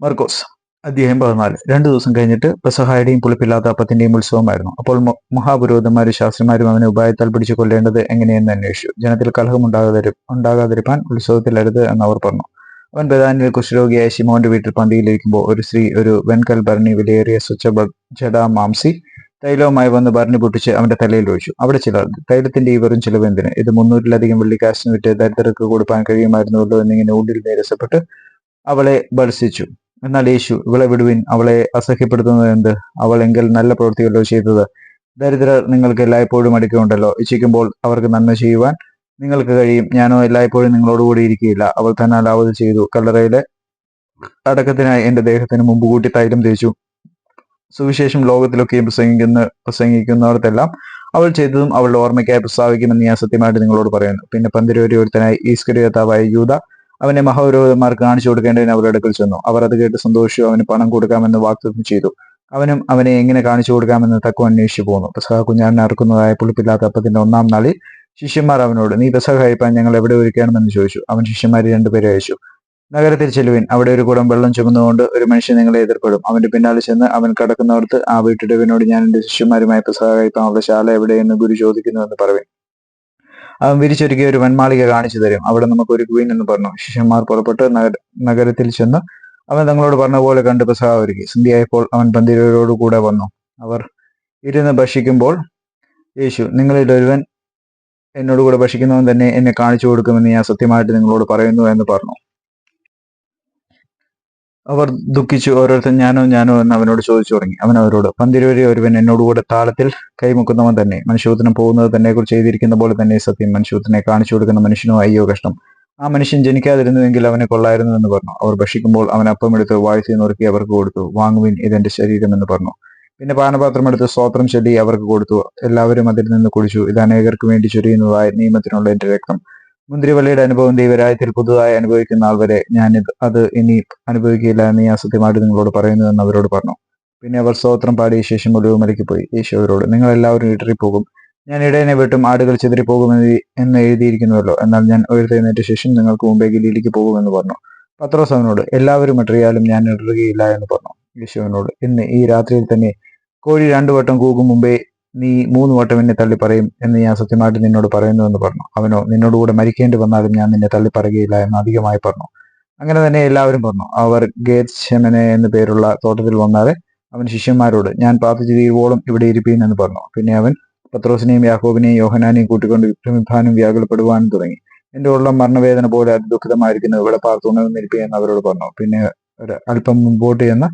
മർക്കോസ് അധ്യായം പതിനാല്. രണ്ടു ദിവസം കഴിഞ്ഞിട്ട് പെസഹായുടെയും പുളിപ്പില്ലാത്ത അപ്പത്തിന്റെയും ഉത്സവമായിരുന്നു. അപ്പോൾ മഹാപുരോഹിതന്മാരും ശാസ്ത്രിമാരും അവനെ ഉപായത്താൽ പിടിച്ചു കൊല്ലേണ്ടത് എങ്ങനെയെന്ന് അന്വേഷിച്ചു. ജനത്തിൽ കലഹം ഉണ്ടാകാതിരി ഉണ്ടാകാതിരിപ്പാൻ ഉത്സവത്തിൽ അരുത് എന്ന് അവർ പറഞ്ഞു. അവൻ ബദാനിൽ കുഷ്ഠരോഗിയായ ശിമോന്റെ വീട്ടിൽ പന്തിയിലിരിക്കുമ്പോൾ ഒരു സ്ത്രീ ഒരു വെൺകൽ ഭരണി വിലയേറിയ സ്വച്ഛ ജഡാ മാംസി തൈലവുമായി വന്ന് ഭരണി പൊട്ടിച്ച് അവന്റെ തലയിൽ ഒഴിച്ചു. അവിടെ ചില തൈലത്തിന്റെ ഈ വെറും ചിലവ് എന്തിന്? ഇത് മുന്നൂറിലധികം വെള്ളിക്കാശിന് വിറ്റ് ദരിദ്രർക്ക് കൊടുക്കാൻ കഴിയുമായിരുന്നുവല്ലോ എന്നിങ്ങനെ ഉള്ളിൽ നിരസപ്പെട്ട് അവളെ ഭർഷിച്ചു എന്നാൽ യേശു ഇവളെ വിടുവിൻ അവളെ അസഹ്യപ്പെടുത്തുന്നത് എന്ത്? അവൾ എങ്കിൽ നല്ല പ്രവൃത്തിയല്ലോ ചെയ്തത്. ദരിദ്രർ നിങ്ങൾക്ക് എല്ലായ്പ്പോഴും അടുക്കുണ്ടല്ലോ ഇച്ഛിക്കുമ്പോൾ അവർക്ക് നന്മ ചെയ്യുവാൻ നിങ്ങൾക്ക് കഴിയും. ഞാനോ എല്ലായ്പ്പോഴും നിങ്ങളോടുകൂടി ഇരിക്കുകയില്ല. അവൾ തന്നെ അലാവത് ചെയ്തു. കല്ലറയിലെ അടക്കത്തിനായി എന്റെ ദേഹത്തിന് മുമ്പ് കൂട്ടി തൈലം തേച്ചു. സുവിശേഷം ലോകത്തിലൊക്കെയും പ്രസംഗിക്കുന്ന പ്രസംഗിക്കുന്നവർക്കെല്ലാം അവൾ ചെയ്തതും അവളുടെ ഓർമ്മയ്ക്കായി പ്രസ്താവിക്കുമെന്ന് ഞാൻ സത്യമായിട്ട് നിങ്ങളോട് പറയുന്നു. പിന്നെ പന്തിരൂരി ഒരുത്തനായി ഈസ്കരിയത്താവായ യൂത അവനെ മഹാപുരോഹിതന്മാർക്ക് കാണിച്ചു കൊടുക്കേണ്ടതിന് അവരുടെ അടുക്കൽ ചെന്നു. അവർ അത് കേട്ട് സന്തോഷിച്ചു. അവന് പണം കൊടുക്കാമെന്ന് വാഗ്ദത്തം ചെയ്തു. അവനും അവനെ എങ്ങനെ കാണിച്ചു കൊടുക്കാമെന്ന് തക്കു അന്വേഷിച്ചു പോന്നു. പെസഹ കുഞ്ഞാടിനെ അറുക്കുന്നതായ പുളിപ്പില്ലാത്ത അപ്പത്തിന്റെ ഒന്നാം നാളിൽ ശിഷ്യന്മാർ അവനോട് നീ പെസഹ കഴിപ്പാൻ ഞങ്ങൾ എവിടെ ഒരുക്കണമെന്ന് ചോദിച്ചു. അവൻ ശിഷ്യന്മാരെ രണ്ടുപേരെ അയച്ചു. നഗരത്തിൽ ചെല്ലുവിൻ. അവിടെ ഒരു കുടം വെള്ളം ചുമന്നുകൊണ്ട് ഒരു മനുഷ്യൻ നിങ്ങളെ എതിർപ്പെടും. അവന്റെ പിന്നാലെ ചെന്ന് അവൻ കടക്കുന്നവർക്ക് ആ വീട്ടിടവിനോട് ഞാൻ എന്റെ ശിഷ്യന്മാരുമായി പെസഹ കഴിപ്പാൻ അവരുടെ ശാല എവിടെയെന്ന് ഗുരു ചോദിക്കുന്നുവെന്ന് പറയും വിരിച്ചൊരുക്കിയ ഒരു വൻമാളിക കാണിച്ചു തരും. അവിടെ നമുക്ക് ഒരു ക്വീൻ എന്ന് പറഞ്ഞു. ശിഷ്യന്മാർ പുറപ്പെട്ട് നഗര- നഗരത്തിൽ ചെന്ന് അവൻ തങ്ങളോട് പറഞ്ഞ പോലെ കണ്ട് പെസഹ ഒരുക്കി. സന്ധ്യയായപ്പോൾ അവൻ പന്തിരോട് കൂടെ വന്നു. അവർ ഇരുന്ന് ഭക്ഷിക്കുമ്പോൾ യേശു നിങ്ങളിൽ ഒരുവൻ എന്നോട് കൂടെ ഭക്ഷിക്കുന്നവൻ തന്നെ എന്നെ കാണിച്ചു കൊടുക്കുമെന്ന് ഞാൻ സത്യമായിട്ട് നിങ്ങളോട് പറയുന്നു എന്ന് പറഞ്ഞു. അവർ ദുഃഖിച്ചു ഓരോരുത്തർ ഞാനോ ഞാനോ എന്ന് അവനോട് ചോദിച്ചു തുടങ്ങി. അവൻ അവരോട് പന്തിരുവരെ ഒരുവൻ എന്നോടുകൂടെ താളത്തിൽ കൈമുക്കുന്നവൻ തന്നെ. മനുഷ്യത്തിന് പോകുന്നത് തന്നെ കുറിച്ച് എഴുതിയിരിക്കുന്ന പോലെ തന്നെ സത്യം. മനുഷ്യത്തിനെ കാണിച്ചു കൊടുക്കുന്ന മനുഷ്യനോ അയ്യോ കഷ്ടം. ആ മനുഷ്യൻ ജനിക്കാതിരുന്നുവെങ്കിൽ അവനെ കൊള്ളായിരുന്നു എന്ന് പറഞ്ഞു. അവർ ഭക്ഷിക്കുമ്പോൾ അവൻ അപ്പം എടുത്ത് വാഴ്ത്തി നുറുക്കി അവർക്ക് കൊടുത്തു. വാങ്ങുവിൻ ഇതെന്റെ ശരീരം എന്ന് പറഞ്ഞു. പിന്നെ പാനപാത്രം എടുത്ത് സ്തോത്രം ചൊല്ലി അവർക്ക് കൊടുത്തു. എല്ലാവരും അതിൽ നിന്ന് കുടിച്ചു. ഇത് അനേകർക്ക് വേണ്ടി ചൊരിയുന്നതായ നിയമത്തിനുള്ള എന്റെ രക്തം. മുന്തിരിവള്ളിയുടെ അനുഭവം ദൈവരായത്തിൽ പുതുതായി അനുഭവിക്കുന്ന ആൾ വരെ ഞാൻ അത് ഇനി അനുഭവിക്കില്ല എന്ന് ഞാൻ സത്യമായിട്ട് നിങ്ങളോട് പറയുന്നു എന്ന് അവരോട് പറഞ്ഞു. പിന്നെ അവർ സ്തോത്രം പാടിയ ശേഷം ഒലിവുമലയ്ക്ക് പോയി. യേശു അവരോട് നിങ്ങൾ എല്ലാവരും ഇടറിപ്പോകും. ഞാൻ ഇടയനെ വിട്ടും ആടുകൾ ചിതറിപ്പോകുമെന്ന് എന്ന് എഴുതിയിരിക്കുന്നുവല്ലോ. എന്നാൽ ഞാൻ ഉയർത്തെഴുന്നേറ്റ ശേഷം നിങ്ങൾക്ക് മുമ്പേ ഗിലിയിലേക്ക് പോകുമെന്ന് പറഞ്ഞു. പത്രോസ് അവനോട് എല്ലാവരും ഇടറിയാലും ഞാൻ ഇടറുകയില്ല എന്ന് പറഞ്ഞു. യേശുവിനോട് ഇന്ന് ഈ രാത്രിയിൽ തന്നെ കോഴി രണ്ടു വട്ടം കൂകും മുമ്പേ നീ മൂന്ന് വട്ടം എന്നെ തള്ളി പറയും എന്ന് ഞാൻ സത്യമായിട്ട് നിന്നോട് പറയുന്നു എന്ന് പറഞ്ഞു. അവനോ നിന്നോടുകൂടെ മരിക്കേണ്ടി വന്നാലും ഞാൻ നിന്നെ തള്ളി പറയുകയില്ല എന്ന് അധികമായി പറഞ്ഞു. അങ്ങനെ തന്നെ എല്ലാവരും പറഞ്ഞു. അവർ ഗേറ്റ് ശമനെ എന്ന് പേരുള്ള തോട്ടത്തിൽ വന്നാലേ അവൻ ശിഷ്യന്മാരോട് ഞാൻ പ്രാർത്ഥിച്ചു തീരുവോളം ഇവിടെ ഇരിപ്പീൻ എന്ന് പറഞ്ഞു. പിന്നെ അവൻ പത്രോസിനെയും യാക്കോബിനെയും യോഹനാനെയും കൂട്ടിക്കൊണ്ട് വിഭ്രമിപ്പാനും വ്യാകുലപ്പെടുവാനും തുടങ്ങി. എന്റെ ഉള്ള മരണവേദന പോലെ അതിദുഃഖിതമായിരിക്കുന്നു. ഇവിടെ പാർത്തുണർന്നിരിപ്പീൻ എന്ന് അവരോട് പറഞ്ഞു. പിന്നെ ഒരു അല്പം മുമ്പോട്ട് ചെന്ന്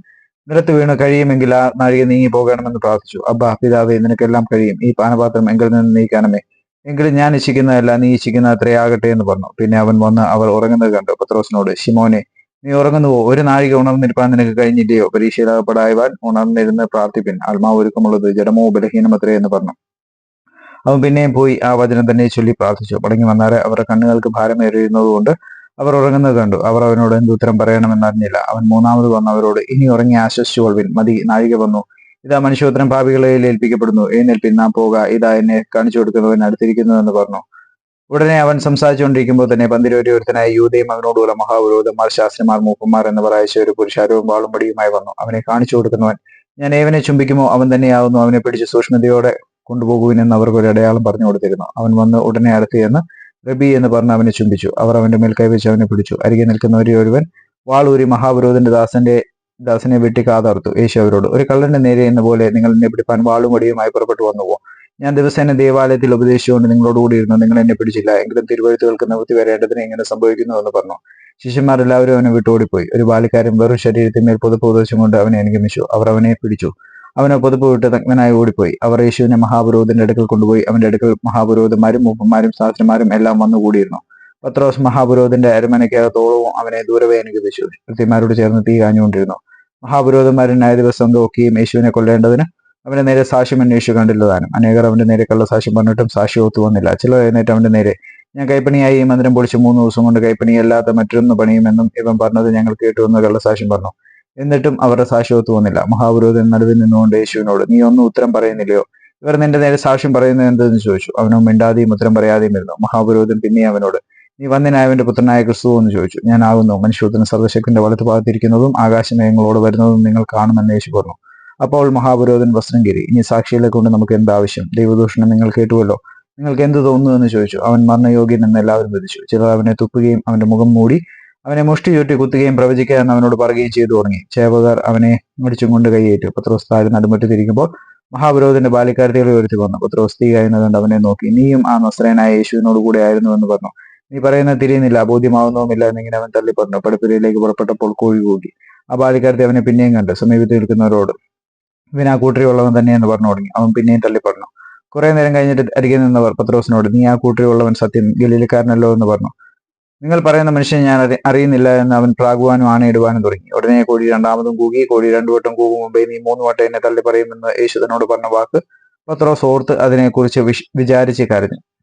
നിലത്ത് വീണ് കഴിയുമെങ്കിൽ ആ നാഴിക നീങ്ങി പോകണമെന്ന് പ്രാർത്ഥിച്ചു. അബ്ബാ പിതാവേ നിനക്കെല്ലാം കഴിയും. ഈ പാനപാത്രം എങ്കിൽ നിന്ന് നീക്കാനമേ. എങ്കിലും ഞാൻ ഇച്ഛിക്കുന്നതല്ല നീ ഇച്ഛിക്കുന്ന അത്രയാകട്ടെ എന്ന് പറഞ്ഞു. പിന്നെ അവൻ വന്ന് അവർ ഉറങ്ങുന്നത് കണ്ടു. പത്രോസിനോട് ശിമോനെ നീ ഉറങ്ങുന്നുവോ? ഒരു നാഴിക ഉണർന്നിരിപ്പാൻ നിനക്ക് കഴിഞ്ഞില്ലയോ? പരീക്ഷയിലാകപ്പെടായവാൻ ഉണർന്നിരുന്ന് പ്രാർത്ഥിപ്പിൻ. ആത്മാവ് ഒരുക്കമുള്ളത് ജഡമോ ബലഹീനമത്രേ എന്ന് പറഞ്ഞു. അവൻ പിന്നെയും പോയി ആ വചനം തന്നെ ചൊല്ലി പ്രാർത്ഥിച്ചു. മടങ്ങി വന്നാറെ അവരുടെ കണ്ണുകൾക്ക് ഭാരമേറിയിരുന്നതുകൊണ്ട് അവർ ഉറങ്ങുന്നത് കണ്ടു. അവർ അവനോട് എന്ത് ഉത്തരം പറയണമെന്ന് അറിഞ്ഞില്ല അവൻ മൂന്നാമത് വന്ന്. അവരോട് ഇനി ഉറങ്ങി ആശ്വസിച്ചു മതി. നാഴിക വന്നു. ഇതാ മനുഷ്യോത്തരം പാപികളെ ഏൽപ്പിക്കപ്പെടുന്നു. എഴുന്നേൽപ്പിൻ. നാം പോക. ഇതാ എന്നെ കാണിച്ചു കൊടുക്കുന്നവൻ അടുത്തിരിക്കുന്നു എന്ന് പറഞ്ഞു. ഉടനെ അവൻ സംസാരിച്ചുകൊണ്ടിരിക്കുമ്പോൾ തന്നെ പന്തിരോരി യൂതയും അവനോടുള്ള മഹാപുരോഹിതന്മാർ ശാസ്ത്രിമാർ മൂപ്പന്മാർ എന്ന് പറയച്ച ഒരു പുരുഷാരവും വാളും പടിയുമായി വന്നു. അവനെ കാണിച്ചു കൊടുക്കുന്നവൻ ഞാൻ ഏവനെ ചുംബിക്കുമോ? അവൻ തന്നെയാവുന്നു. അവനെ പിടിച്ച് സൂക്ഷ്മതയോടെ കൊണ്ടുപോകുവിനെന്ന് അവർക്ക് ഒരു അടയാളം പറഞ്ഞു കൊടുത്തിരുന്നു. അവൻ വന്ന് ഉടനെ അടുത്ത് ചെന്ന് റബി എന്ന് പറഞ്ഞ് അവനെ ചുംബിച്ചു. അവർ അവന്റെ മേൽ കൈവച്ച് അവനെ പിടിച്ചു. അരികെ നിൽക്കുന്ന ഒരു ഒരുവൻ വാളൂരി മഹാപുരോഹിതന്റെ ദാസന്റെ ദാസനെ വെട്ടി കാതർത്തു യേശു അവരോട് ഒരു കള്ളന്റെ നേരെ എന്ന പോലെ നിങ്ങൾ എന്നെ പിടിപ്പാൻ വാളും വടിയുമായി പുറപ്പെട്ടു വന്നുവോ? ഞാൻ ദിവസേന ദേവാലയത്തിൽ ഉപദേശിച്ചുകൊണ്ട് നിങ്ങളോടുകൂടി ഇരുന്നു. നിങ്ങൾ എന്നെ പിടിച്ചില്ല. എങ്കിലും തിരുവഴുത്തുകൾക്ക് നിവൃത്തി വരേണ്ടതിന് എങ്ങനെ സംഭവിക്കുന്നു എന്ന് പറഞ്ഞു. ശിഷ്യന്മാർ എല്ലാവരും അവനെ വിട്ടോടിപ്പോയി ഒരു ബാലിക്കാരൻ വെറും ശരീരത്തിന്മേൽ പുതുപ്പ് ഉദർശം കൊണ്ട് അവനെ അനുഗമിച്ചു. അവർ അവനെ പിടിച്ചു. അവനെ പുതുപ്പ് വിട്ട് നഗ്നനായി ഓടിപ്പോയി. അവർ യേശുവിനെ മഹാപുരോഹിതന്റെ അടുക്കൽ കൊണ്ടുപോയി. അവന്റെ അടുക്കൽ മഹാപുരോഹിതന്മാരും മൂപ്പന്മാരും ശാസ്ത്രന്മാരും എല്ലാം വന്നുകൂടിയിരുന്നു പത്രോസ് മഹാപുരോഹിതന്റെ അരമനയ്ക്കകത്തോളവും അവനെ ദൂരവേ അനുഗമിച്ചു കൃത്യന്മാരോട് ചേർന്ന് തീ കാഞ്ഞുകൊണ്ടിരുന്നു. മഹാപുരോഹിതന്മാരും ന്യായ ദിവസം നോക്കിയും യേശുവിനെ കൊല്ലേണ്ടതിന് അവന്റെ നേരെ സാക്ഷ്യം അന്വേഷിച്ചു കണ്ടില്ലതാനും. അനേകർ അവന്റെ നേരെ കള്ള സാക്ഷ്യം പറഞ്ഞിട്ടും സാക്ഷി ഒത്തു വന്നില്ല. ചിലർ എഴുന്നേറ്റ് അവന്റെ നേരെ ഞാൻ കൈപ്പണിയായി ഈ മന്ദിരം പൊളിച്ച് മൂന്ന് ദിവസം കൊണ്ട് കൈപ്പണിയല്ലാത്ത മറ്റൊന്ന് പണിയുമെന്നും ഇവൻ പറഞ്ഞത് ഞങ്ങൾ കേട്ടു എന്ന് കള്ളസാക്ഷ്യം പറഞ്ഞു. എന്നിട്ടും അവരുടെ സാക്ഷ്യം തോന്നില്ല. മഹാപുരോഹിതൻ നടുവിൽ നിന്നുകൊണ്ട് യേശുവിനോട് നീ ഒന്നും ഉത്തരം പറയുന്നില്ലയോ? ഇവർ നിന്റെ നേരെ സാക്ഷ്യം പറയുന്നത് എന്തെന്ന് ചോദിച്ചു. അവനോ മിണ്ടാതെയും ഉത്തരം പറയാതെയും ഇരുന്നു മഹാപുരോഹിതൻ പിന്നെ അവനോട് നീ വന്നിനായവന്റെ പുത്രനായ ക്രിസ്തു എന്ന് ചോദിച്ചു. ഞാനാകുന്നു മനുഷ്യത്തിന് സർവശക്തിന്റെ വലത്ത് ഭാഗത്തിരിക്കുന്നതും ആകാശമയങ്ങളോട് വരുന്നതും നിങ്ങൾ കാണുമെന്ന് യേശു പറഞ്ഞു. അപ്പോൾ മഹാപുരോഹിതൻ വസ്ത്രം കീറി ഇനി സാക്ഷികളെ കൊണ്ട് നമുക്ക് എന്താവശ്യം ദൈവദൂഷണം നിങ്ങൾ കേട്ടുവല്ലോ. നിങ്ങൾക്ക് എന്ത് തോന്നുന്നു? എന്ന് ചോദിച്ചു. അവൻ മരണയോഗ്യൻ എന്ന് എല്ലാവരും വിധിച്ചു. ചിലർ അവനെ തുപ്പുകയും അവന്റെ മുഖം മൂടി അവനെ മുഷ്ടി ചുറ്റി കുത്തുകയും പ്രവചിക്കുക എന്ന് അവനോട് പറയുകയും ചെയ്തു തുടങ്ങി. ചേവകർ അവനെ മുടിച്ചും കൊണ്ട് കൈയേറ്റു. പത്രോസ് താഴെ നടുമുറ്റത്തിരിക്കുമ്പോൾ മഹാപുരോഹിതന്റെ ബാലിക്കാരത്തികളെ ഒരുത്തി വന്നു. പത്രോസ് തീ കഴിയുന്നതുകൊണ്ട് അവനെ നോക്കി. നീയും ആ നസ്രയനായ യേശുവിനോട് കൂടെ ആയിരുന്നു എന്ന് പറഞ്ഞു. നീ പറയുന്നത് തിരിയുന്നില്ല. ബോധ്യമാവുന്നതുമില്ല എന്നിങ്ങനെ അവൻ തള്ളി പറഞ്ഞു പടുപ്പുരയിലേക്ക് പുറപ്പെട്ടപ്പോൾ കോഴി കൂകി. ആ ബാലിക്കാരത്തെ അവനെ പിന്നെയും കണ്ടു. സമീപത്ത് നിൽക്കുന്നവരോട് ഇവൻ ആ കൂട്ടറിയുള്ളവൻ തന്നെയെന്ന് പറഞ്ഞു തുടങ്ങി. അവൻ പിന്നെയും തള്ളി പറഞ്ഞു കുറെ നേരം കഴിഞ്ഞിട്ട് അരികെ നിന്നവർ പത്രോസിനോട് നീ ആ കൂട്ടറിയുള്ളവൻ സത്യം. ഗലീലക്കാരനല്ലോ എന്ന് പറഞ്ഞു. നിങ്ങൾ പറയുന്ന മനുഷ്യനെ ഞാൻ അറി- അറിയുന്നില്ല എന്ന് അവൻ പ്രാകുവാനും ആണയിടുവാനും തുടങ്ങി. ഉടനെ കോഴി രണ്ടാമതും കൂകി കോഴി രണ്ടു വട്ടം കൂകും മുമ്പേ നീ മൂന്ന് വട്ടം എന്നെ തള്ളി പറയുമെന്ന് യേശുദനോട് പറഞ്ഞ വാക്ക് പത്രോസ് ഓർത്ത് അതിനെക്കുറിച്ച് വിശ്- വിചാരിച്ച് കരഞ്ഞു.